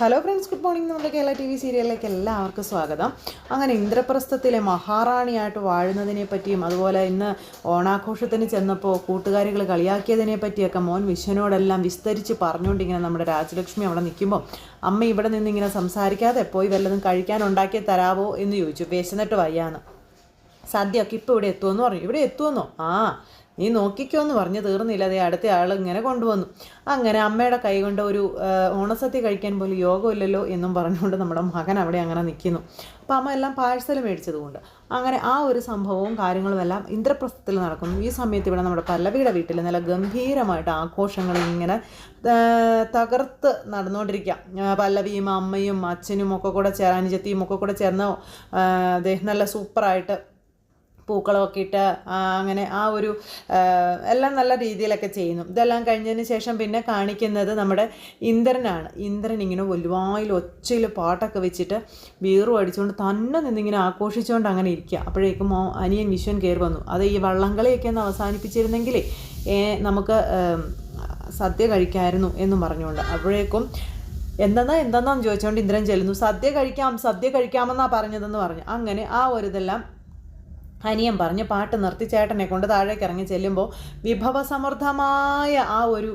Hello friends good morning നമ്മുടെ Kerala T V സീരിയലിലേക്ക് എല്ലാവർക്കും സ്വാഗതം. അങ്ങനെ ഇന്ദ്രപ്രസ്ഥത്തിലെ മഹാറാണിയായിട്ട് വാഴുന്നതിനെ പറ്റിയും അതുപോലെ ഇന്ന് ഓണാഘോഷത്തിന് ചെന്നപ്പോൾ കൂട്ടുകാരികൾ കളിയാക്കിയതിനെ പറ്റിയൊക്കെ മോൻ വിശ്വനോടെല്ലാം വിസ്തരിച്ച് പറഞ്ഞുകൊണ്ടിങ്ങനെ നമ്മുടെ രാജലക്ഷ്മി അവിടെ നിൽക്കുമ്പോൾ അമ്മ ഇവിടെ നിന്ന് ഇങ്ങനെ സംസാരിക്കാതെ പോയി വല്ലതും കഴിക്കാൻ ഉണ്ടാക്കി തരാവോ? എന്ന് ചോദിച്ചു. വിശന്നിട്ട് വയ്യാന്ന്. സദ്യയൊക്കെ ഇപ്പോൾ ഇവിടെ എത്തുമെന്ന് പറഞ്ഞു. ഇവിടെ എത്തുമെന്നോ ആ നീ നോക്കിക്കോ എന്ന് പറഞ്ഞ് തീർന്നില്ല. അതേ അടുത്ത ആൾ ഇങ്ങനെ കൊണ്ടുവന്നു. അങ്ങനെ അമ്മയുടെ കൈ കൊണ്ട് ഒരു ഓണസദ്യ കഴിക്കാൻ പോലും യോഗമില്ലല്ലോ എന്നും പറഞ്ഞുകൊണ്ട് നമ്മുടെ മകൻ അവിടെ അങ്ങനെ നിൽക്കുന്നു. അപ്പം അമ്മ എല്ലാം പാഴ്സൽ മേടിച്ചതുകൊണ്ട് അങ്ങനെ ആ ഒരു സംഭവവും കാര്യങ്ങളും എല്ലാം ഇന്ദ്രപ്രസ്ഥത്തിൽ നടക്കുന്നു. ഈ സമയത്ത് ഇവിടെ നമ്മുടെ പല്ലവിയുടെ വീട്ടിൽ നല്ല ഗംഭീരമായിട്ട് ആഘോഷങ്ങൾ ഇങ്ങനെ തകർത്ത് നടന്നുകൊണ്ടിരിക്കുക പല്ലവിയും അമ്മയും അച്ഛനും ഒക്കെ കൂടെ ചേർ അനുജത്തിയും ഒക്കെ കൂടെ ചേർന്ന് നല്ല സൂപ്പറായിട്ട് പൂക്കളമൊക്കെ ഇട്ട് അങ്ങനെ ആ ഒരു എല്ലാം നല്ല രീതിയിലൊക്കെ ചെയ്യുന്നു. ഇതെല്ലാം കഴിഞ്ഞതിന് ശേഷം പിന്നെ കാണിക്കുന്നത് നമ്മുടെ ഇന്ദ്രനാണ്. ഇന്ദ്രൻ ഇങ്ങനെ വലുവായിൽ ഒച്ചയിൽ പാട്ടൊക്കെ വെച്ചിട്ട് വീറും അടിച്ചുകൊണ്ട് തന്നെ നിന്നിങ്ങനെ ആഘോഷിച്ചുകൊണ്ട് അങ്ങനെ ഇരിക്കുക. അപ്പോഴേക്കും അനിയൻ വിശ്വൻ കയറി വന്നു. അത് ഈ വള്ളംകളിയൊക്കെ ഒന്ന് അവസാനിപ്പിച്ചിരുന്നെങ്കിലേ നമുക്ക് സദ്യ കഴിക്കായിരുന്നു എന്നും പറഞ്ഞുകൊണ്ട്. അപ്പോഴേക്കും എന്തെന്നാ എന്തെന്നാന്ന് ചോദിച്ചുകൊണ്ട് ഇന്ദ്രൻ ചെല്ലുന്നു. സദ്യ കഴിക്കാം സദ്യ കഴിക്കാമെന്നാണ് പറഞ്ഞതെന്ന് പറഞ്ഞു. അങ്ങനെ ആ ഒരു ഇതെല്ലാം അനിയൻ പറഞ്ഞ് പാട്ട് നിർത്തി ചേട്ടനെ കൊണ്ട് താഴേക്ക് ഇറങ്ങി ചെല്ലുമ്പോൾ വിഭവസമൃദ്ധമായ ആ ഒരു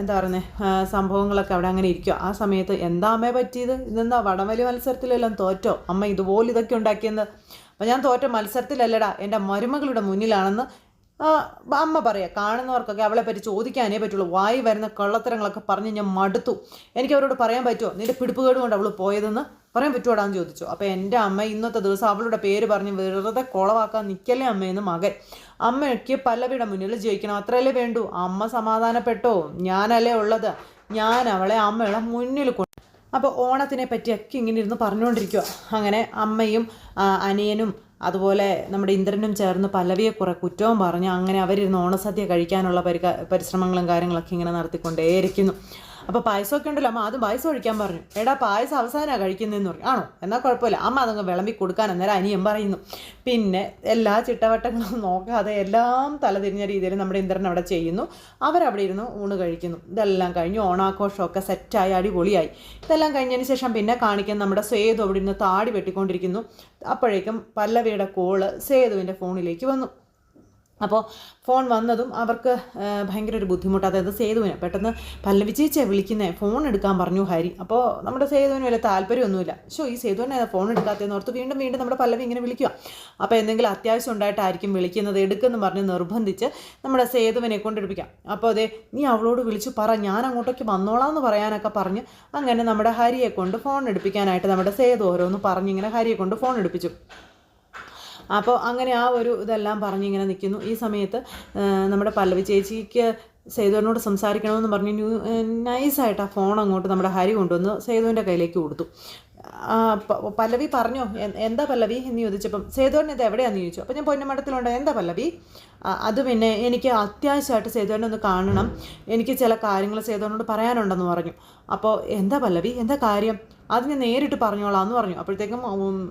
എന്താ പറയുന്നത് സംഭവങ്ങളൊക്കെ അവിടെ അങ്ങനെ ഇരിക്കുക ആ സമയത്ത് എന്താ അമ്മയെ പറ്റിയത്? ഇതെന്താ വടംവലി മത്സരത്തിലെല്ലാം തോറ്റോ? അമ്മ ഇതുപോലെ ഇതൊക്കെ ഉണ്ടാക്കിയെന്ന്. അപ്പം ഞാൻ തോറ്റ മത്സരത്തിലല്ലടാ എന്റെ മരുമകളുടെ മുന്നിലാണെന്ന് അമ്മ പറയാം കാണുന്നവർക്കൊക്കെ അവളെ പറ്റി ചോദിക്കാനേ പറ്റുള്ളൂ. വായി വരുന്ന കള്ളത്തരങ്ങളൊക്കെ പറഞ്ഞ് ഞാൻ മടുത്തു. എനിക്ക് അവരോട് പറയാൻ പറ്റുമോ നിന്റെ പിടിപ്പുകേട് കൊണ്ട് അവൾ പോയതെന്ന് പറയാൻ പറ്റുമോടാന്ന് ചോദിച്ചു. അപ്പോൾ എന്റെ അമ്മ ഇന്നത്തെ ദിവസം അവളുടെ പേര് പറഞ്ഞ് വെറുതെ കുളവാക്കാൻ നിൽക്കല്ലേ അമ്മയെന്ന് മകൻ. അമ്മയ്ക്ക് പല്ലവിയുടെ മുന്നിൽ ജയിക്കണം അത്രയല്ലേ വേണ്ടൂ. അമ്മ സമാധാനപ്പെട്ടോ? ഞാനല്ലേ ഉള്ളത്. ഞാൻ അവളെ അമ്മയുടെ മുന്നിൽ കൊണ്ടു അപ്പോൾ ഓണത്തിനെ പറ്റിയൊക്കെ ഇങ്ങനെ ഇരുന്ന് പറഞ്ഞുകൊണ്ടിരിക്കുക അങ്ങനെ അമ്മയും അനിയനും അതുപോലെ നമ്മുടെ ഇന്ദ്രനും ചേർന്ന് പല്ലവിയെ കുറെ കുറ്റവും പറഞ്ഞ് അങ്ങനെ അവരിരുന്ന് ഓണസദ്യ കഴിക്കാനുള്ള പരിശ്രമങ്ങളും കാര്യങ്ങളൊക്കെ ഇങ്ങനെ നടത്തിക്കൊണ്ടേയിരിക്കുന്നു. അപ്പോൾ പായസമൊക്കെ ഉണ്ടല്ലോ അമ്മ ആദ്യം പായസം ഒഴിക്കാൻ പറഞ്ഞു. എടാ പായസം അവസാനമാണ് കഴിക്കുന്നതെന്ന് പറഞ്ഞു. ആണോ? എന്നാൽ കുഴപ്പമില്ല. അമ്മ അതങ്ങ് വിളമ്പി കൊടുക്കാൻ അന്നേരം അനിയൻ പറയുന്നു. പിന്നെ എല്ലാ ചിട്ടവട്ടങ്ങളും നോക്കാതെ എല്ലാം തലതിരിഞ്ഞ രീതിയിൽ നമ്മുടെ ഇന്ദ്രൻ അവിടെ ചെയ്യുന്നു. അവരവിടെ ഇരുന്ന് ഊണ് കഴിക്കുന്നു. ഇതെല്ലാം കഴിഞ്ഞ് ഓണാഘോഷമൊക്കെ സെറ്റായി അടിപൊളിയായി. ഇതെല്ലാം കഴിഞ്ഞതിന് ശേഷം പിന്നെ കാണിക്കുന്ന നമ്മുടെ സേതു അവിടെ ഇരുന്ന് താടി വെട്ടിക്കൊണ്ടിരിക്കുന്നു. അപ്പോഴേക്കും പല്ലവിയുടെ കോൾ സേതുവിന്റെ ഫോണിലേക്ക് വന്നു. അപ്പോൾ ഫോൺ വന്നതും അവർക്ക് ഭയങ്കര ഒരു ബുദ്ധിമുട്ട്. അതായത് സേതുവിനെ പെട്ടെന്ന് പല്ലവി ചേച്ചിയെ വിളിക്കുന്നേ ഫോൺ എടുക്കാൻ പറഞ്ഞു ഹരി. അപ്പോൾ നമ്മുടെ സേതുവിന് വലിയ താല്പര്യമൊന്നുമില്ല. ഷോ ഈ സേതുവിനെ ഫോൺ എടുക്കാത്തതെന്ന് ഓർത്ത് വീണ്ടും വീണ്ടും നമ്മുടെ പല്ലവി ഇങ്ങനെ വിളിക്കുക അപ്പോൾ എന്തെങ്കിലും അത്യാവശ്യം ഉണ്ടായിട്ടായിരിക്കും വിളിക്കുന്നത് എടുക്കുമെന്ന് പറഞ്ഞ് നിർബന്ധിച്ച് നമ്മുടെ സേതുവിനെ കൊണ്ടെടുപ്പിക്കാം. അപ്പോൾ അതെ നീ അവളോട് വിളിച്ച് പറ ഞാൻ അങ്ങോട്ടേക്ക് വന്നോളാം എന്ന് പറയാനൊക്കെ പറഞ്ഞ് അങ്ങനെ നമ്മുടെ ഹരിയെ കൊണ്ട് ഫോൺ എടുപ്പിക്കാനായിട്ട് നമ്മുടെ സേതു ഓരോന്ന് പറഞ്ഞിങ്ങനെ ഹരിയെ കൊണ്ട് ഫോൺ എടുപ്പിച്ചു. അപ്പോൾ അങ്ങനെ ആ ഒരു ഇതെല്ലാം പറഞ്ഞിങ്ങനെ നിൽക്കുന്നു ഈ സമയത്ത് നമ്മുടെ പല്ലവി ചേച്ചിക്ക് സേതുവിനോട് സംസാരിക്കണമെന്ന് പറഞ്ഞ് ന്യൂ നൈസായിട്ട് ആ ഫോൺ അങ്ങോട്ട് നമ്മുടെ ഹരി കൊണ്ടുവന്ന് സേതുവിന്റെ കയ്യിലേക്ക് കൊടുത്തു. പല്ലവി പറഞ്ഞോ? എന്താ പല്ലവി? എന്ന് ചോദിച്ചപ്പം സേതുവിന് ഇത് എവിടെയാണെന്ന് ചോദിച്ചു. അപ്പോൾ ഞാൻ പൊന്നമഠത്തിലുണ്ട്. എന്താ പല്ലവി? അത് പിന്നെ എനിക്ക് അത്യാവശ്യമായിട്ട് സേതുവിനെ ഒന്ന് കാണണം. എനിക്ക് ചില കാര്യങ്ങൾ സേതുവിനോട് പറയാനുണ്ടെന്ന് പറഞ്ഞു. അപ്പോൾ എന്താ പല്ലവി? എന്താ കാര്യം? അത് ഞാൻ നേരിട്ട് പറഞ്ഞോളാം എന്ന് പറഞ്ഞു. അപ്പോഴത്തേക്കും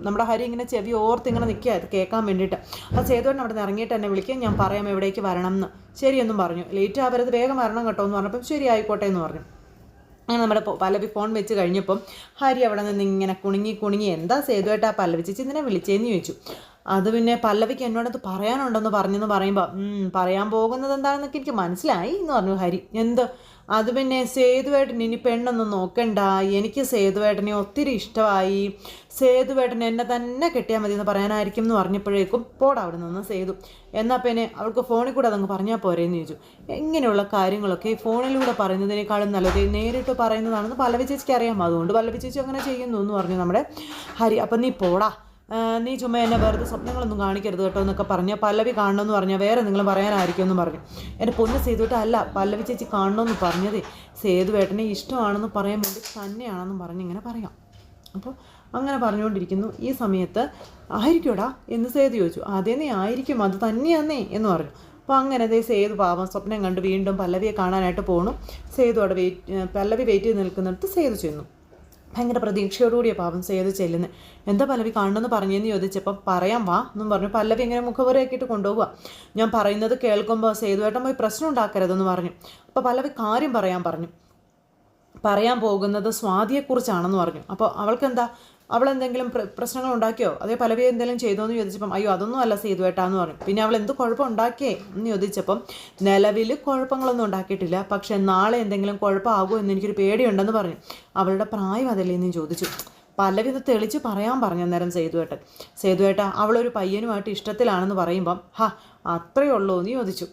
നമ്മുടെ ഹരി ഇങ്ങനെ ചെവി ഓർത്ത് ഇങ്ങനെ നിൽക്കുക അത് കേൾക്കാൻ വേണ്ടിയിട്ട്. അത് സേതുവേട്ടൻ അവിടെ നിന്ന് ഇറങ്ങിയിട്ട് എന്നെ വിളിക്കുക ഞാൻ പറയാം എവിടേക്ക് വരണം എന്ന് ശരിയെന്നും പറഞ്ഞു. ലേറ്റ് ആവരുത് വേഗം വരണം കേട്ടോ എന്ന് പറഞ്ഞപ്പം ശരി ആയിക്കോട്ടെ എന്ന് പറഞ്ഞു. അങ്ങനെ നമ്മുടെ പല്ലവി ഫോൺ വെച്ച് കഴിഞ്ഞപ്പം ഹരി അവിടെ നിന്ന് ഇങ്ങനെ കുണുങ്ങി കുണുങ്ങി എന്താ സേതുവേട്ടാ പല്ലവി ചേച്ചി ഇതിനെ വിളിച്ചേന്ന്? ചോദിച്ചു. അത് പിന്നെ പല്ലവിക്ക് എന്നോടത് പറയാനുണ്ടെന്ന് പറഞ്ഞെന്ന് പറയുമ്പോൾ പറയാൻ പോകുന്നത് എന്താണെന്നൊക്കെ എനിക്ക് മനസ്സിലായി എന്ന് പറഞ്ഞു ഹരി. എന്ത്? അത് പിന്നെ സേതുവേട്ടൻ ഇനി പെണ്ണൊന്നും നോക്കണ്ട. എനിക്ക് സേതുവേട്ടനെ ഒത്തിരി ഇഷ്ടമായി. സേതുവേട്ടൻ എന്നെ തന്നെ കെട്ടിയാൽ മതി എന്ന് പറയാനായിരിക്കും എന്ന് പറഞ്ഞപ്പോഴേക്കും പോടാ അവിടെ നിന്ന് സേതു. എന്നാൽ പിന്നെ അവൾക്ക് ഫോണിൽ കൂടെ അതങ്ങ് പറഞ്ഞാൽ പോരേന്ന് ചോദിച്ചു. ഇങ്ങനെയുള്ള കാര്യങ്ങളൊക്കെ ഈ ഫോണിലൂടെ പറയുന്നതിനേക്കാളും നല്ലത്. നേരിട്ട് പറയുന്നതാണെന്ന് പല്ലവി ചേച്ചിക്ക് അറിയാം. അതുകൊണ്ട് പല്ലവി ചേച്ചി അങ്ങനെ ചെയ്യുന്നു എന്ന് പറഞ്ഞു നമ്മുടെ ഹരി. അപ്പം നീ പോടാ. നീ ചുമ്മാ എന്നെ വെറുതെ സ്വപ്നങ്ങളൊന്നും കാണിക്കരുത് കേട്ടോ എന്നൊക്കെ പറഞ്ഞ് പല്ലവി കാണണമെന്ന് പറഞ്ഞാൽ വേറെ നിങ്ങൾ പറയാനായിരിക്കും എന്ന് പറഞ്ഞു. എന്റെ പൊന്ന് സേതുവേട്ട അല്ല പല്ലവി ചേച്ചി കാണണമെന്ന് പറഞ്ഞതേ സേതുവേട്ടനെ ഇഷ്ടമാണെന്ന് പറയാൻ വേണ്ടി തന്നെയാണെന്ന് പറഞ്ഞ് ഇങ്ങനെ പറയാം. അപ്പോൾ അങ്ങനെ പറഞ്ഞുകൊണ്ടിരിക്കുന്നു. ഈ സമയത്ത് ആയിരിക്കൂടാ എന്ന് സേതു ചോദിച്ചു. അതേ നീ ആയിരിക്കും. അത് തന്നെയാന്നേ എന്ന് പറഞ്ഞു. അപ്പോൾ അങ്ങനെ അതേ സേതു പാവം സ്വപ്നം കണ്ട് വീണ്ടും പല്ലവിയെ കാണാനായിട്ട് പോകണം സേതു അവിടെ വെയിറ്റ് പല്ലവി വെയിറ്റ് ചെയ്ത് നിൽക്കുന്നിടത്ത് സേതു ചെന്നു. ഭയങ്കര പ്രതീക്ഷയോടുകൂടിയ പാവം സേതു ചെല്ലുന്നത് എന്താ പല്ലവി കാണണമെന്ന് പറഞ്ഞെന്ന് ചോദിച്ചപ്പം പറയാം വാ എന്നും പറഞ്ഞു. പല്ലവി ഇങ്ങനെ മുഖവരയാക്കിയിട്ട് കൊണ്ടുപോവുക ഞാൻ പറയുന്നത് കേൾക്കുമ്പോൾ സേതുവേട്ടൻ പോയി പ്രശ്നം ഉണ്ടാക്കരുതെന്ന് പറഞ്ഞു. അപ്പോൾ പല്ലവി കാര്യം പറയാൻ പറഞ്ഞു. പറയാൻ പോകുന്നത് സ്വാതിയെക്കുറിച്ചാണെന്ന് പറഞ്ഞു. അപ്പോൾ അവൾക്കെന്താ? അവൾ എന്തെങ്കിലും പ്രശ്നങ്ങൾ ഉണ്ടാക്കിയോ അതേ പലവി എന്തെങ്കിലും ചെയ്തോ എന്ന് ചോദിച്ചപ്പം അയ്യോ അതൊന്നും അല്ല എന്ന് പറഞ്ഞു. പിന്നെ അവൾ എന്ത് കുഴപ്പം ഉണ്ടാക്കിയേ എന്ന് ചോദിച്ചപ്പം നിലവിൽ കുഴപ്പങ്ങളൊന്നും ഉണ്ടാക്കിയിട്ടില്ല. പക്ഷെ നാളെ എന്തെങ്കിലും കുഴപ്പമാകുമോ എന്ന് എനിക്കൊരു പേടിയുണ്ടെന്ന് പറഞ്ഞു. അവളുടെ പ്രായം അതല്ലേ എന്ന് ചോദിച്ചു. പലവി ഇത് തെളിച്ച് പറയാൻ പറഞ്ഞു അന്നേരം സേതുവേട്ടൻ സേതുവേട്ട അവളൊരു പയ്യനുമായിട്ട് ഇഷ്ടത്തിലാണെന്ന് പറയുമ്പം ഹാ അത്രയേ ഉള്ളൂ എന്ന് ചോദിച്ചു.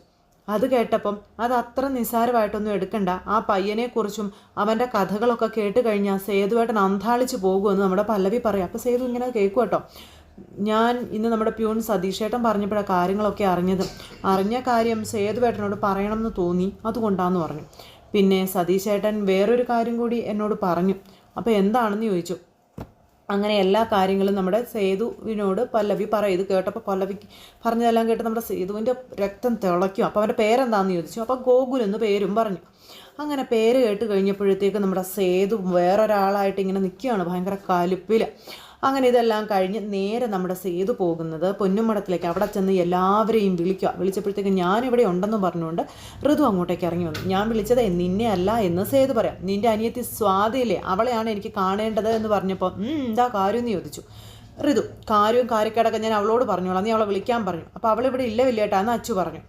അത് കേട്ടപ്പം അത് അത്ര നിസ്സാരമായിട്ടൊന്നും എടുക്കണ്ട. ആ പയ്യനെക്കുറിച്ചും അവന്റെ കഥകളൊക്കെ കേട്ട് കഴിഞ്ഞാൽ സേതുവേട്ടൻ അന്താളിച്ച് പോകുമെന്ന് നമ്മുടെ പല്ലവി പറയും. അപ്പോൾ സേതു ഇങ്ങനെ കേൾക്കും കേട്ടോ. ഞാൻ ഇന്ന് നമ്മുടെ പ്യൂൺ സതീഷേട്ടൻ പറഞ്ഞപ്പോഴാണ് കാര്യങ്ങളൊക്കെ അറിഞ്ഞത്. അറിഞ്ഞ കാര്യം സേതുവേട്ടനോട് പറയണമെന്ന് തോന്നി. അതുകൊണ്ടാന്ന് പറഞ്ഞു. പിന്നെ സതീശേട്ടൻ വേറൊരു കാര്യം കൂടി എന്നോട് പറഞ്ഞു. അപ്പോൾ എന്താണെന്ന് ചോദിച്ചു. അങ്ങനെ എല്ലാ കാര്യങ്ങളും നമ്മുടെ സേതുവിനോട് പല്ലവി പറയും ഇത് കേട്ടപ്പോൾ പല്ലവിക്ക് പറഞ്ഞതെല്ലാം കേട്ട് നമ്മുടെ സേതുവിന്റെ രക്തം തിളയ്ക്കും. അപ്പോൾ അവന്റെ പേരെന്താണെന്ന് ചോദിച്ചു. അപ്പോൾ ഗോകുൽ എന്ന് പേരും പറഞ്ഞു. അങ്ങനെ പേര് കേട്ട് കഴിഞ്ഞപ്പോഴത്തേക്ക് നമ്മുടെ സേതു വേറൊരാളായിട്ട് ഇങ്ങനെ നിൽക്കുകയാണ്. ഭയങ്കര കലിപ്പിൽ അങ്ങനെ ഇതെല്ലാം കഴിഞ്ഞ് നേരെ നമ്മുടെ സേതു പോകുന്നത് പൊന്നുമടത്തിലേക്ക് അവിടെ ചെന്ന് എല്ലാവരെയും വിളിക്കുക. വിളിച്ചപ്പോഴത്തേക്ക് ഞാനിവിടെ ഉണ്ടെന്ന് പറഞ്ഞുകൊണ്ട് ഋതു അങ്ങോട്ടേക്ക് ഇറങ്ങി വന്നു. ഞാൻ വിളിച്ചത് നിന്നെ അല്ല എന്ന് സേതു പറയാം. നിന്റെ അനിയത്തി സ്വാതിയില്ലേ? അവളെയാണ് എനിക്ക് കാണേണ്ടത് എന്ന് പറഞ്ഞപ്പോൾ എന്താ കാര്യം എന്ന് ചോദിച്ചു. ഋതു കാര്യവും കാര്യക്കേടൊക്കെ ഞാൻ അവളോട് പറഞ്ഞോളാം. നീ അവളെ വിളിക്കാൻ പറഞ്ഞു. അപ്പോൾ അവളിവിടെ ഇല്ല വില്ലേട്ടാ എന്ന് അച്ചു പറഞ്ഞു.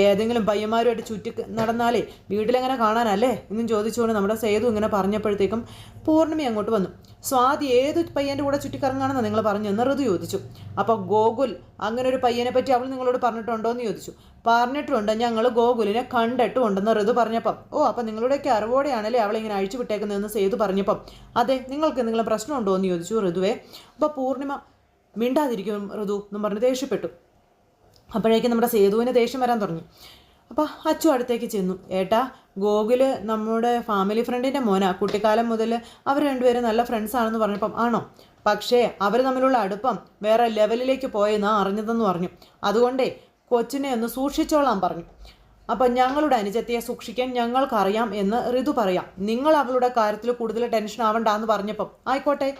ഏതെങ്കിലും പയ്യന്മാരുമായിട്ട് ചുറ്റി നടന്നാലേ വീട്ടിലെങ്ങനെ കാണാനല്ലേ? എന്നും ചോദിച്ചുകൊണ്ട് നമ്മുടെ സേതു ഇങ്ങനെ പറഞ്ഞപ്പോഴത്തേക്കും പൂർണിമ അങ്ങോട്ട് വന്നു. സ്വാതി ഏത് പയ്യന്റെ കൂടെ ചുറ്റിക്കറങ്ങാണെന്ന് നിങ്ങൾ പറഞ്ഞു എന്ന് ഋതു ചോദിച്ചു. അപ്പോൾ ഗോകുൽ അങ്ങനെ ഒരു പയ്യനെ പറ്റി അവൾ നിങ്ങളോട് പറഞ്ഞിട്ടുണ്ടോ എന്ന് ചോദിച്ചു. പറഞ്ഞിട്ടുണ്ട് ഞങ്ങൾ ഗോകുലിനെ കണ്ടിട്ടുണ്ടെന്ന് ഋതു പറഞ്ഞപ്പം. ഓ അപ്പം നിങ്ങളുടെയൊക്കെ അറിവോടെയാണല്ലേ അവളെ ഇങ്ങനെ അഴിച്ചു വിട്ടേക്കുന്നതെന്ന് സേതു പറഞ്ഞപ്പം. അതെ നിങ്ങൾക്ക് എന്തെങ്കിലും പ്രശ്നമുണ്ടോ എന്ന് ചോദിച്ചു ഋതുവേ. അപ്പോൾ പൂർണിമ മിണ്ടാതിരിക്കും ഋതു എന്നും പറഞ്ഞ് ദേഷ്യപ്പെട്ടു. അപ്പോഴേക്കും നമ്മുടെ സേതുവിന് ദേഷ്യം വരാൻ തുടങ്ങി. അപ്പോൾ അച്ചു അടുത്തേക്ക് ചെന്നു. ഏട്ടാ ഗോകുൽ നമ്മുടെ ഫാമിലി ഫ്രണ്ടിന്റെ മോനാ. കുട്ടിക്കാലം മുതൽ അവർ രണ്ടുപേരും നല്ല ഫ്രണ്ട്സ് ആണെന്ന് പറഞ്ഞപ്പം ആണോ? പക്ഷേ അവർ തമ്മിലുള്ള അടുപ്പം വേറെ ലെവലിലേക്ക് പോയെന്നാ അറിഞ്ഞതെന്ന് പറഞ്ഞു. അതുകൊണ്ടേ കൊച്ചിനെ ഒന്ന് സൂക്ഷിച്ചോളാം പറഞ്ഞു. അപ്പം ഞങ്ങളുടെ അനുജത്തിയെ സൂക്ഷിക്കാൻ ഞങ്ങൾക്കറിയാം എന്ന് ഋതു പറയാം. നിങ്ങൾ അവളുടെ കാര്യത്തിൽ കൂടുതൽ ടെൻഷൻ ആവണ്ടെന്ന് പറഞ്ഞപ്പം ആയിക്കോട്ടെ.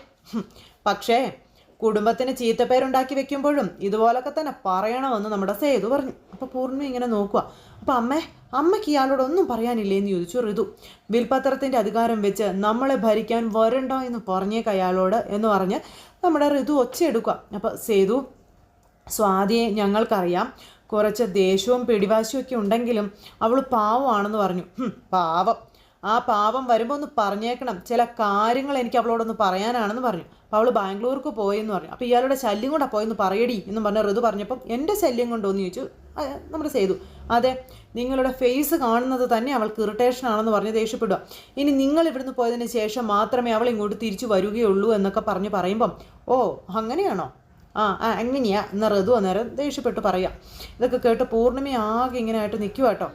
പക്ഷേ കുടുംബത്തിന് ചീത്തപ്പേരുണ്ടാക്കി വെക്കുമ്പോഴും ഇതുപോലൊക്കെ തന്നെ പറയണമെന്ന് നമ്മുടെ സേതു പറഞ്ഞു. അപ്പോൾ പൂർണി ഇങ്ങനെ നോക്കുക അപ്പോൾ അമ്മേ അമ്മയ്ക്ക് ഇയാളോട് ഒന്നും പറയാനില്ലേ എന്ന് ചോദിച്ചു ഋതു വിൽപത്രത്തിന്റെ അധികാരം വെച്ച് നമ്മളെ ഭരിക്കാൻ വരണ്ടോ എന്ന് പറഞ്ഞേക്ക അയാളോട് എന്ന് പറഞ്ഞ് നമ്മുടെ ഋതു ഒച്ചയെടുക്കുക അപ്പോൾ സേതു സ്വാതിയെ ഞങ്ങൾക്കറിയാം. കുറച്ച് ദേഷ്യവും പിടിവാശിയും ഒക്കെ ഉണ്ടെങ്കിലും അവൾ പാവമാണെന്ന് പറഞ്ഞു. "ഹും, പാവം. ആ പാവം വരുമ്പോൾ ഒന്ന് പറഞ്ഞേക്കണം. ചില കാര്യങ്ങൾ എനിക്ക് അവളോടൊന്ന് പറയാനാണെന്ന് പറഞ്ഞു. അപ്പോൾ അവൾ ബാംഗ്ലൂർക്ക് പോയെന്ന് പറഞ്ഞു. അപ്പോൾ ഇയാളുടെ ശല്യം കൊണ്ടാണ് പോയെന്ന് പറയടി എന്ന് പറഞ്ഞ ഋതു പറഞ്ഞപ്പം എന്റെ ശല്യം കൊണ്ടോന്ന് ചോദിച്ചു. നമ്മൾ ചെയ്തു. അതെ നിങ്ങളുടെ ഫേസ് കാണുന്നത് തന്നെ അവൾക്ക് ഇറിറ്റേഷൻ ആണെന്ന് പറഞ്ഞ് ദേഷ്യപ്പെടുക. ഇനി നിങ്ങൾ ഇവിടുന്ന് പോയതിന് ശേഷം മാത്രമേ അവൾ ഇങ്ങോട്ട് തിരിച്ചു വരികയുള്ളൂ എന്നൊക്കെ പറഞ്ഞ് പറയുമ്പം ഓ അങ്ങനെയാണോ? ആ ആ എങ്ങനെയാ? എന്ന ഋതു അന്നേരം ദേഷ്യപ്പെട്ട് പറയാം. ഇതൊക്കെ കേട്ട് പൂർണിമ ആകെ ഇങ്ങനെ ആയിട്ട് നിൽക്കുക കേട്ടോ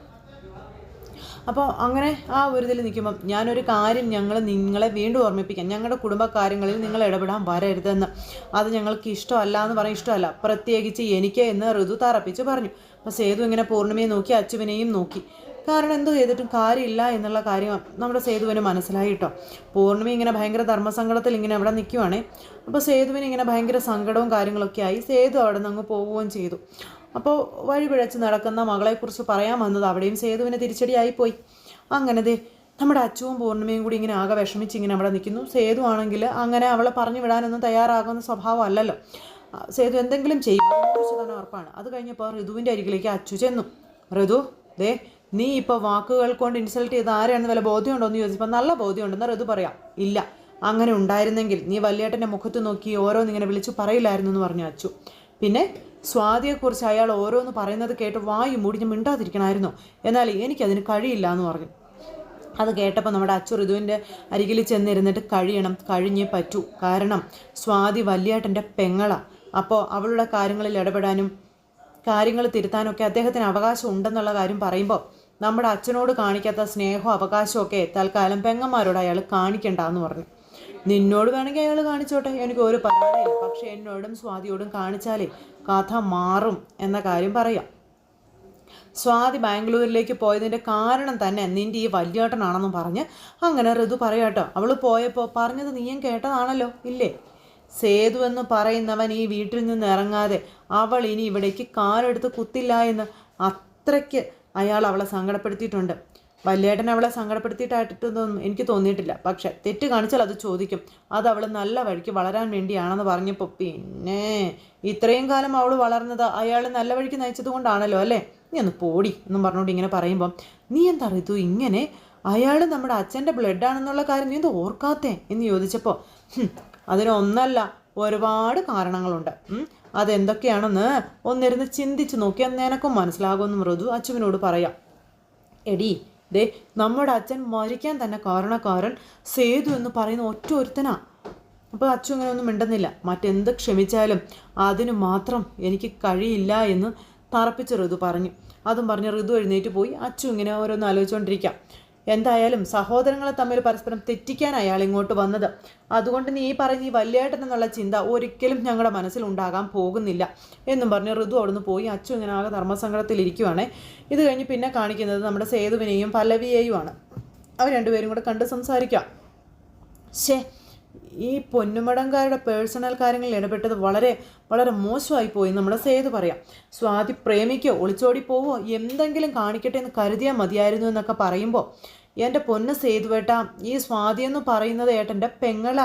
അപ്പോൾ അങ്ങനെ ആ ഒരു ഇതിൽ നിൽക്കുമ്പം ഞാനൊരു കാര്യം ഞങ്ങൾ നിങ്ങളെ വീണ്ടും ഓർമ്മിപ്പിക്കാം. ഞങ്ങളുടെ കുടുംബകാര്യങ്ങളിൽ നിങ്ങൾ ഇടപെടാൻ വരരുതെന്ന്. അത് ഞങ്ങൾക്ക് ഇഷ്ടമല്ല എന്ന് പറയാൻ ഇഷ്ടമല്ല. പ്രത്യേകിച്ച് എനിക്ക് എന്ന് ഋതു തറപ്പിച്ച് പറഞ്ഞു. അപ്പോൾ സേതു ഇങ്ങനെ പൂർണിമയെ നോക്കി അച്ചുവിനെയും നോക്കി. കാരണം എന്തോ ചെയ്തിട്ടും കാര്യമില്ല എന്നുള്ള കാര്യം നമ്മുടെ സേതുവിന് മനസ്സിലായി കേട്ടോ. പൂർണിമ ഇങ്ങനെ ഭയങ്കര ധർമ്മസങ്കടത്തിൽ ഇങ്ങനെ അവിടെ നിൽക്കുവാണേ അപ്പോൾ സേതുവിന് ഇങ്ങനെ ഭയങ്കര സങ്കടവും കാര്യങ്ങളൊക്കെ ആയി. സേതു അവിടെ നിന്ന് അങ്ങ് പോവുകയും ചെയ്തു. അപ്പോൾ വഴി പിഴച്ച് നടക്കുന്ന മകളെക്കുറിച്ച് പറയാൻ വന്നത് അവിടെയും സേതുവിന് തിരിച്ചടിയായിപ്പോയി അങ്ങനെ ദേ നമ്മുടെ അച്ചുവും പൂർണിമയും കൂടി ഇങ്ങനെ ആകെ വിഷമിച്ച് ഇങ്ങനെ അവിടെ നിൽക്കുന്നു. സേതു ആണെങ്കിൽ അങ്ങനെ അവളെ പറഞ്ഞു വിടാനൊന്നും തയ്യാറാകുന്ന സ്വഭാവം അല്ലല്ലോ. സേതു എന്തെങ്കിലും ചെയ്യും. തന്നെ ഉറപ്പാണ്. അത് കഴിഞ്ഞപ്പോൾ ഋതുവിന്റെ അരികിലേക്ക് അച്ചു ചെന്നു. ഋതു ദേ നീ ഇപ്പോൾ വാക്കുകൾ കൊണ്ട് ഇൻസൾട്ട് ചെയ്ത് ആരാണെന്ന് വല്ല ബോധ്യമുണ്ടോ എന്ന് ചോദിച്ചപ്പോൾ നല്ല ബോധ്യമുണ്ടെന്ന് ഋതു പറയാം. ഇല്ല. അങ്ങനെ ഉണ്ടായിരുന്നെങ്കിൽ നീ വല്യേട്ടന്റെ മുഖത്ത് നോക്കി ഓരോന്ന് ഇങ്ങനെ വിളിച്ചു പറയില്ലായിരുന്നു എന്ന് പറഞ്ഞു അച്ചു. പിന്നെ സ്വാതിയെക്കുറിച്ച് അയാൾ ഓരോന്ന് പറയുന്നത് കേട്ട് വായു മുടിഞ്ഞ് മിണ്ടാതിരിക്കണമായിരുന്നു എന്നാൽ എനിക്കതിന് കഴിയില്ല എന്ന് പറഞ്ഞു. അത് കേട്ടപ്പോൾ നമ്മുടെ അച്ചു ഋതുവിന്റെ അരികിൽ ചെന്നിരുന്നിട്ട് കഴിയണം കഴിഞ്ഞേ പറ്റൂ. കാരണം സ്വാതി വല്യേട്ടന്റെ പെങ്ങള. അപ്പോൾ അവളുടെ കാര്യങ്ങളിൽ ഇടപെടാനും കാര്യങ്ങൾ തിരുത്താനൊക്കെ അദ്ദേഹത്തിന് അവകാശം ഉണ്ടെന്നുള്ള കാര്യം പറയുമ്പോൾ നമ്മുടെ അച്ഛനോട് കാണിക്കാത്ത സ്നേഹവും അവകാശവും ഒക്കെ തൽക്കാലം പെങ്ങന്മാരോട് അയാൾ കാണിക്കണ്ട എന്ന് പറഞ്ഞു. നിന്നോട് വേണമെങ്കിൽ അയാൾ കാണിച്ചോട്ടെ എനിക്ക് ഒരു പരാതിയില്ല. പക്ഷെ എന്നോടും സ്വാതിയോടും കാണിച്ചാലേ കഥ മാറും എന്ന കാര്യം പറയാം. സ്വാതി ബാംഗ്ലൂരിലേക്ക് പോയതിന്റെ കാരണം തന്നെ നിന്റെ ഈ വല്യേട്ടനാണെന്നും പറഞ്ഞ് അങ്ങനെ ഋതു പറയാട്ടോ അവൾ പോയപ്പോൾ പറഞ്ഞത് നീയും കേട്ടതാണല്ലോ ഇല്ലേ? സേതു എന്ന് പറയുന്നവൻ ഈ വീട്ടിൽ നിന്ന് ഇറങ്ങാതെ അവൾ ഇനി ഇവിടേക്ക് കാലെടുത്ത് കുത്തില്ല എന്ന് അത്രയ്ക്ക് അയാൾ അവളെ സങ്കടപ്പെടുത്തിയിട്ടുണ്ട്. വല്യേട്ടൻ അവളെ സങ്കടപ്പെടുത്തിയിട്ടായിട്ടൊന്നും എനിക്ക് തോന്നിയിട്ടില്ല. പക്ഷെ തെറ്റ് കാണിച്ചാൽ അത് ചോദിക്കും. അത് അവൾ നല്ല വഴിക്ക് വളരാൻ വേണ്ടിയാണെന്ന് പറഞ്ഞപ്പോൾ പിന്നെ ഇത്രയും കാലം അവൾ വളർന്നത് അയാൾ നല്ല വഴിക്ക് നയിച്ചത് കൊണ്ടാണല്ലോ അല്ലേ? നീ ഒന്ന് പോടി എന്നും പറഞ്ഞുകൊണ്ട് ഇങ്ങനെ പറയുമ്പോൾ നീ എന്താ അറിയത്തു ഇങ്ങനെ അയാൾ നമ്മുടെ അച്ഛന്റെ ബ്ലഡാണെന്നുള്ള കാര്യം നീ എന്ത് ഓർക്കാത്തേ? എന്ന് ചോദിച്ചപ്പോൾ അതിനൊന്നല്ല. ഒരുപാട് കാരണങ്ങളുണ്ട്. അതെന്തൊക്കെയാണെന്ന് ഒന്നിരുന്ന് ചിന്തിച്ച് നോക്കിയാൽ നിനക്കും മനസ്സിലാകുമെന്ന് മൃദു അച്ചുവിനോട് പറയാം. എടി ദേ നമ്മുടെ അച്ഛൻ മരിക്കാൻ തന്നെ കാരണക്കാരൻ സേതു എന്ന് പറയുന്ന ഒറ്റ ഒരുത്തനാ. അപ്പോൾ അച്ചു ഇങ്ങനെ ഒന്നും മിണ്ടുന്നില്ല. മറ്റെന്ത് ക്ഷമിച്ചാലും അതിന് മാത്രം എനിക്ക് കഴിയില്ല എന്ന് തറപ്പിച്ച് ഋതു പറഞ്ഞു. അതും പറഞ്ഞ് ഋതു എഴുന്നേറ്റ് പോയി. അച്ചു ഇങ്ങനെ ഓരോന്ന് ആലോചിച്ചുകൊണ്ടിരിക്കാം എന്തായാലും സഹോദരങ്ങളെ തമ്മിൽ പരസ്പരം തെറ്റിക്കാൻ അയാൾ ഇങ്ങോട്ട് വന്നത്. അതുകൊണ്ട് നീ പറഞ്ഞ ഈ വല്യേട്ടൻ എന്നുള്ള ചിന്ത ഒരിക്കലും ഞങ്ങളുടെ മനസ്സിൽ ഉണ്ടാകാൻ പോകുന്നില്ല എന്നും പറഞ്ഞ് ഋതു അവിടുന്ന് പോയി. അച്ചു ഇങ്ങനെ ആകെ ധർമ്മസങ്കടത്തിലിരിക്കുവാണേ ഇത് കഴിഞ്ഞ് പിന്നെ കാണിക്കുന്നത് നമ്മുടെ സേതുവിനെയും പല്ലവിയെയുമാണ്. അവർ രണ്ടുപേരും കൂടെ കണ്ട് സംസാരിക്കാം. ശേ ഈ പൊന്നുമടങ്കാരുടെ പേഴ്സണൽ കാര്യങ്ങളിൽ ഇടപെട്ടത് വളരെ വളരെ മോശമായി പോയി നമ്മുടെ സേതു പറയാം. സ്വാതി പ്രേമിക്കോ ഒളിച്ചോടി പോവോ എന്തെങ്കിലും കാണിക്കട്ടെ എന്ന് കരുതിയാൽ മതിയായിരുന്നു എന്നൊക്കെ പറയുമ്പോൾ എന്റെ പൊന്ന് സേതുവേട്ട ഈ സ്വാതി എന്ന് പറയുന്നത് ഏട്ടന്റെ പെങ്ങള.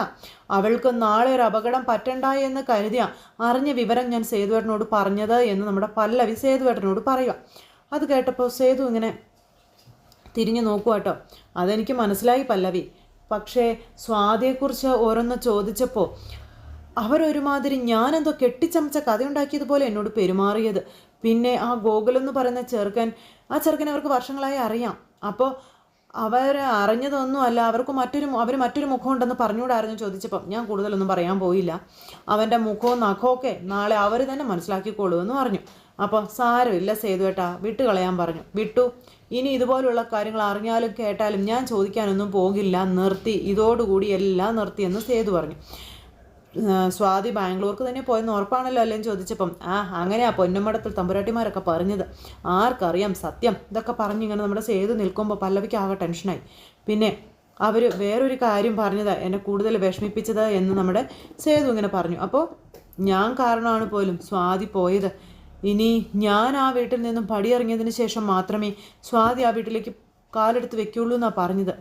അവൾക്ക് നാളെ ഒരു അപകടം പറ്റണ്ട എന്ന് കരുതിയ അറിഞ്ഞ വിവരം ഞാൻ സേതുവേട്ടനോട് പറഞ്ഞത് എന്ന് നമ്മുടെ പല്ലവി സേതുവേട്ടനോട് പറയുക അത് കേട്ടപ്പോൾ സേതു ഇങ്ങനെ തിരിഞ്ഞു നോക്കുക കേട്ടോ അതെനിക്ക് മനസ്സിലായി പല്ലവി. പക്ഷേ സ്വാതിയെക്കുറിച്ച് ഓരോന്ന് ചോദിച്ചപ്പോൾ അവരൊരുമാതിരി ഞാനെന്തോ കെട്ടിച്ചമച്ച കഥയുണ്ടാക്കിയതുപോലെ എന്നോട് പെരുമാറിയത്. പിന്നെ ആ ഗോകുലെന്ന് പറയുന്ന ചെറുക്കൻ ആ ചെറുക്കൻ അവർക്ക് വർഷങ്ങളായി അറിയാം. അപ്പോൾ അവർ അറിഞ്ഞതൊന്നും അല്ല അവർക്ക് മറ്റൊരു അവർ മറ്റൊരു മുഖമുണ്ടെന്ന് പറഞ്ഞുകൂടായിരുന്നു ചോദിച്ചപ്പം. ഞാൻ കൂടുതലൊന്നും പറയാൻ പോയില്ല. അവന്റെ മുഖവും നഖമൊക്കെ നാളെ അവർ തന്നെ മനസ്സിലാക്കിക്കോളൂ എന്ന് പറഞ്ഞു. അപ്പോൾ സാരമില്ല സേതു സേതുവേട്ടാ വിട്ടു കളയാൻ പറഞ്ഞു. വിട്ടു. ഇനി ഇതുപോലുള്ള കാര്യങ്ങൾ അറിഞ്ഞാലും കേട്ടാലും ഞാൻ ചോദിക്കാനൊന്നും പോകില്ല നിർത്തി. ഇതോടുകൂടി എല്ലാം നിർത്തിയെന്ന് സേതു പറഞ്ഞു. സ്വാതി ബാംഗ്ലൂർക്ക് തന്നെ പോയെന്ന് ഉറപ്പാണല്ലോ അല്ലേന്ന് ചോദിച്ചപ്പം. ആ അങ്ങനെയാ പൊന്നമ്മടത്തിൽ തമ്പുരാട്ടിമാരൊക്കെ പറഞ്ഞത്. ആർക്കറിയാം സത്യം. ഇതൊക്കെ പറഞ്ഞിങ്ങനെ നമ്മുടെ സേതു നിൽക്കുമ്പോൾ പല്ലവിക്ക് ആകെ ടെൻഷനായി. പിന്നെ അവർ വേറൊരു കാര്യം പറഞ്ഞത് എന്നെ കൂടുതൽ വിഷമിപ്പിച്ചത് എന്ന് നമ്മുടെ സേതു ഇങ്ങനെ പറഞ്ഞു. അപ്പോൾ ഞാൻ കാരണമാണ് പോലും സ്വാതി പോയത്. ഇനി ഞാൻ ആ വീട്ടിൽ നിന്നും പടിയിറങ്ങിയതിന് ശേഷം മാത്രമേ സ്വാതി ആ വീട്ടിലേക്ക് കാലെടുത്ത് വെക്കുള്ളൂ എന്നാണ് പറഞ്ഞത്.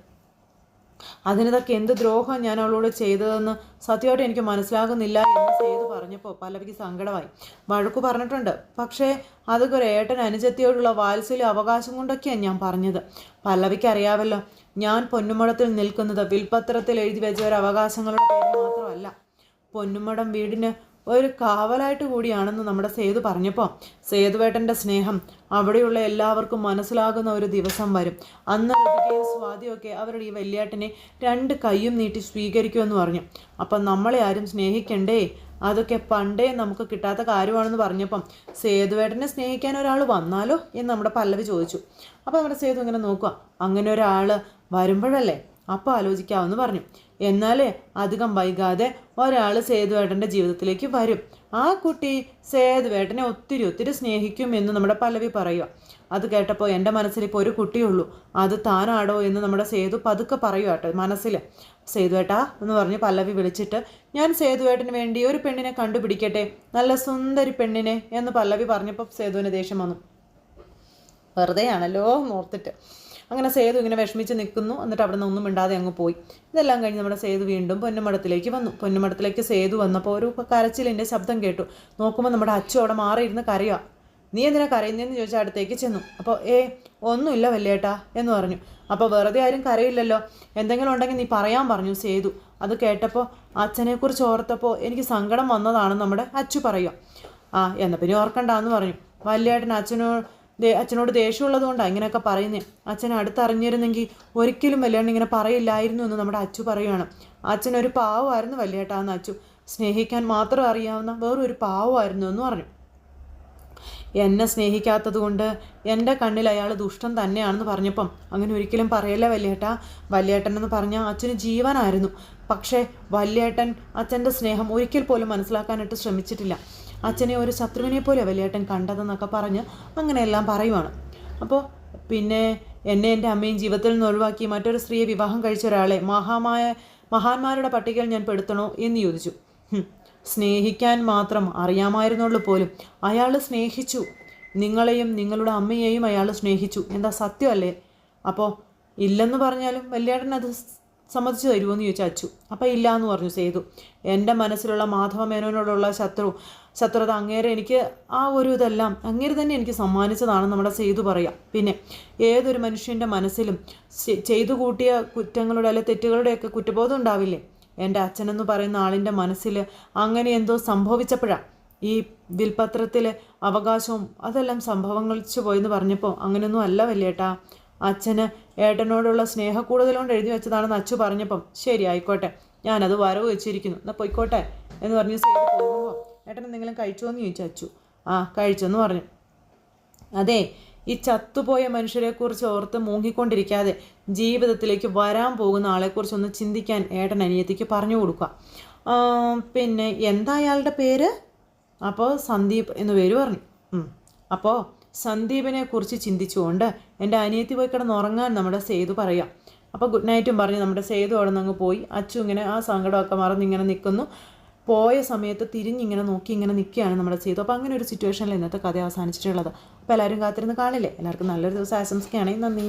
അതിനിതൊക്കെ എന്ത് ദ്രോഹം ഞാൻ അവളോട് ചെയ്തതെന്ന് സത്യമായിട്ട് എനിക്ക് മനസ്സിലാകുന്നില്ല എന്ന് ചെയ്ത് പറഞ്ഞപ്പോൾ പല്ലവിക്ക് സങ്കടമായി. വഴക്കു പറഞ്ഞിട്ടുണ്ട്. പക്ഷേ അതൊക്കെ ഒരു ഏട്ടൻ അനുജത്തിയോടുള്ള വാത്സല്യ അവകാശം കൊണ്ടൊക്കെയാണ് ഞാൻ പറഞ്ഞത്. പല്ലവിക്ക് അറിയാവല്ലോ ഞാൻ പൊന്നുമടത്തിൽ നിൽക്കുന്നത് വിൽപ്പത്രത്തിൽ എഴുതി വെച്ച ഒരു അവകാശങ്ങളുടെ പേര് മാത്രമല്ല. പൊന്നുമടം വീടിന് ഒരു കാവലായിട്ട് കൂടിയാണെന്ന് നമ്മുടെ സേതു പറഞ്ഞപ്പോൾ സേതുവേട്ടന്റെ സ്നേഹം അവിടെയുള്ള എല്ലാവർക്കും മനസ്സിലാകുന്ന ഒരു ദിവസം വരും. അന്ന് സ്വാതിയൊക്കെ അവരുടെ ഈ വല്യാട്ടിനെ രണ്ട് കൈയും നീട്ടി സ്വീകരിക്കുമെന്ന് പറഞ്ഞു. അപ്പം നമ്മളെ ആരും സ്നേഹിക്കണ്ടേ? അതൊക്കെ പണ്ടേ നമുക്ക് കിട്ടാത്ത കാര്യമാണെന്ന് പറഞ്ഞപ്പം സേതുവേട്ടനെ സ്നേഹിക്കാൻ ഒരാൾ വന്നാലോ എന്ന് നമ്മുടെ പല്ലവി ചോദിച്ചു. അപ്പോൾ നമ്മുടെ സേതു ഇങ്ങനെ നോക്കുക അങ്ങനെ ഒരാൾ വരുമ്പോഴല്ലേ അപ്പോൾ ആലോചിക്കാമെന്ന് പറഞ്ഞു. എന്നാലേ അധികം വൈകാതെ ഒരാൾ സേതുവേട്ടന്റെ ജീവിതത്തിലേക്ക് വരും. ആ കുട്ടി സേതുവേട്ടനെ ഒത്തിരി ഒത്തിരി സ്നേഹിക്കും എന്ന് നമ്മുടെ പല്ലവി പറയുക. അത് കേട്ടപ്പോൾ എന്റെ മനസ്സിൽ ഇപ്പോൾ ഒരു കുട്ടിയുള്ളൂ. അത് താനാടോ എന്ന് നമ്മുടെ സേതു പതുക്കെ പറയുക കേട്ടോ മനസ്സിൽ സേതുവേട്ടാ എന്ന് പറഞ്ഞ് പല്ലവി വിളിച്ചിട്ട് ഞാൻ സേതുവേട്ടന് വേണ്ടി ഒരു പെണ്ണിനെ കണ്ടുപിടിക്കട്ടെ? നല്ല സുന്ദരി പെണ്ണിനെ? എന്ന് പല്ലവി പറഞ്ഞപ്പോൾ സേതുവിന് ദേഷ്യം വന്നു. വെറുതെയാണല്ലോ ഓർത്തിട്ട്. അങ്ങനെ സേതു ഇങ്ങനെ വിഷമിച്ച് നിൽക്കുന്നു. എന്നിട്ട് അവിടെ നിന്ന് ഒന്നും മിണ്ടാതെ അങ്ങ് പോയി. ഇതെല്ലാം കഴിഞ്ഞ് നമ്മുടെ സേതു വീണ്ടും പൊന്നുമടത്തിലേക്ക് വന്നു. പൊന്നുമടത്തിലേക്ക് സേതു വന്നപ്പോൾ ഒരു കരച്ചിലിന്റെ ശബ്ദം കേട്ടു. നോക്കുമ്പോൾ നമ്മുടെ അച്ഛൻ അവിടെ മാറിയിരുന്ന് കരയുക നീ എന്തിനാ കരയുന്നതെന്ന് ചോദിച്ചാൽ അടുത്തേക്ക് ചെന്നു. അപ്പോൾ ഏ ഒന്നുമില്ല വല്യേട്ടാ എന്ന് പറഞ്ഞു. അപ്പോൾ വെറുതെ ആരും കരയില്ലല്ലോ. എന്തെങ്കിലും ഉണ്ടെങ്കിൽ നീ പറയാൻ പറഞ്ഞു സേതു. അത് കേട്ടപ്പോൾ അച്ഛനെക്കുറിച്ച് ഓർത്തപ്പോൾ എനിക്ക് സങ്കടം വന്നതാണ് നമ്മുടെ അച്ഛു പറയുക ആ എന്നാൽ പിന്നെ ഓർക്കണ്ട എന്ന് പറഞ്ഞു. വല്യേട്ടൻ അച്ഛനോട് അച്ഛനോട് ദേഷ്യമുള്ളത് കൊണ്ടാണ് ഇങ്ങനെയൊക്കെ പറയുന്നത് അച്ഛൻ അടുത്തറിഞ്ഞിരുന്നെങ്കിൽ ഒരിക്കലും വല്യേട്ടൻ ഇങ്ങനെ പറയില്ലായിരുന്നു എന്ന് നമ്മുടെ അച്ചു പറയുകയാണ് അച്ഛനൊരു പാവമായിരുന്നു വല്യേട്ടാന്ന് അച്ചു. സ്നേഹിക്കാൻ മാത്രം അറിയാവുന്ന വേറൊരു പാവമായിരുന്നു എന്ന് പറഞ്ഞു. എന്നെ സ്നേഹിക്കാത്തത് കൊണ്ട് എന്റെ കണ്ണിൽ അയാൾ ദുഷ്ടൻ തന്നെയാണെന്ന് പറഞ്ഞപ്പം അങ്ങനെ ഒരിക്കലും പറയല്ല വല്യേട്ടാ? വല്യേട്ടൻ എന്ന് പറഞ്ഞാൽ അച്ഛന് ജീവനായിരുന്നു. പക്ഷേ വല്യേട്ടൻ അച്ഛന്റെ സ്നേഹം ഒരിക്കൽ പോലും മനസ്സിലാക്കാനായിട്ട് ശ്രമിച്ചിട്ടില്ല. അച്ഛനെ ഒരു ശത്രുവിനെ പോലെ വലിയേട്ടൻ കണ്ടതെന്നൊക്കെ പറഞ്ഞ് അങ്ങനെയെല്ലാം പറയുവാണ്. അപ്പോൾ പിന്നെ എന്നെ എന്റെ അമ്മയും ജീവിതത്തിൽ നിന്ന് ഒഴിവാക്കി മറ്റൊരു സ്ത്രീയെ വിവാഹം കഴിച്ച ഒരാളെ മഹാമായ മഹാന്മാരുടെ പട്ടികയിൽ ഞാൻ പെടുത്തണോ എന്ന് ചോദിച്ചു. സ്നേഹിക്കാൻ മാത്രം അറിയാമായിരുന്നുള്ളൂ പോലും. അയാൾ സ്നേഹിച്ചു. നിങ്ങളെയും നിങ്ങളുടെ അമ്മയെയും അയാൾ സ്നേഹിച്ചു. എന്താ സത്യമല്ലേ? അപ്പോൾ ഇല്ലെന്ന് പറഞ്ഞാലും വല്യേട്ടൻ അത് സമ്മതിച്ചു തരുമോ എന്ന് ചോദിച്ചു അച്ചു. അപ്പം ഇല്ല എന്ന് പറഞ്ഞു സേതു. എന്റെ മനസ്സിലുള്ള മാധവ മേനോനോടുള്ള ശത്രു ശത്രുത അങ്ങേരെ എനിക്ക് ആ ഒരു ഇതെല്ലാം അങ്ങേര് തന്നെ എനിക്ക് സമ്മാനിച്ചതാണ് നമ്മുടെ ചെയ്തു പറയാം പിന്നെ ഏതൊരു മനുഷ്യന്റെ മനസ്സിലും ചെയ്തു കൂട്ടിയ കുറ്റങ്ങളുടെ അല്ലെ തെറ്റുകളുടെയൊക്കെ കുറ്റബോധം ഉണ്ടാവില്ലേ? എന്റെ അച്ഛനെന്ന് പറയുന്ന ആളിന്റെ മനസ്സിൽ അങ്ങനെ എന്തോ സംഭവിച്ചപ്പോഴാണ് ഈ വിൽപത്രത്തിലെ അവകാശവും അതെല്ലാം സംഭവങ്ങളിച്ചു പോയെന്ന് പറഞ്ഞപ്പോൾ അങ്ങനെയൊന്നും അല്ല വല്യേട്ടാ. അച്ഛന് ഏട്ടനോടുള്ള സ്നേഹക്കൂടുതലുകൊണ്ട് എഴുതി വെച്ചതാണെന്ന് അച്ചു പറഞ്ഞപ്പം ശരി ആയിക്കോട്ടെ ഞാനത് വരവ് വെച്ചിരിക്കുന്നു. എന്നാൽ പോയിക്കോട്ടെ എന്ന് പറഞ്ഞ് സേതു പോകുമ്പോൾ ഏട്ടൻ എന്തെങ്കിലും കഴിച്ചോ എന്ന് ചോദിച്ചു അച്ചു. ആ കഴിച്ചെന്ന് പറഞ്ഞു. അതെ ഈ ചത്തുപോയ മനുഷ്യരെക്കുറിച്ച് ഓർത്ത് മൂങ്ങിക്കൊണ്ടിരിക്കാതെ ജീവിതത്തിലേക്ക് വരാൻ പോകുന്ന ആളെക്കുറിച്ച് ഒന്ന് ചിന്തിക്കാൻ ഏട്ടൻ അനിയത്തിക്ക് പറഞ്ഞു കൊടുക്കുക. പിന്നെ എന്താ അയാളുടെ പേര്? അപ്പോൾ സന്ദീപ് എന്ന് പേര് പറഞ്ഞു. അപ്പോൾ സന്ദീപിനെ കുറിച്ച് ചിന്തിച്ചുകൊണ്ട് എന്റെ അനിയത്തി പോയി കിടന്ന് ഉറങ്ങാൻ നമ്മുടെ സേതു പറയാം. അപ്പോൾ ഗുഡ് നൈറ്റും പറഞ്ഞ് നമ്മുടെ സേതു അവിടെ നിന്ന് പോയി. അച്ചു ഇങ്ങനെ ആ സങ്കടമൊക്കെ മറന്ന് ഇങ്ങനെ നിൽക്കുന്നു. പോയ സമയത്ത് തിരിഞ്ഞിങ്ങനെ നോക്കി ഇങ്ങനെ നിൽക്കുകയാണ് നമ്മൾ ചെയ്തു. അപ്പോൾ അങ്ങനെ ഒരു സിറ്റുവേഷനിൽ ഇന്നത്തെ കഥ അവസാനിച്ചിട്ടുള്ളത്. അപ്പോൾ എല്ലാവരും കാത്തിരുന്ന് കാണില്ലേ? എല്ലാവർക്കും നല്ലൊരു ദിവസം ആശംസിക്കുകയാണെങ്കിൽ നന്ദി.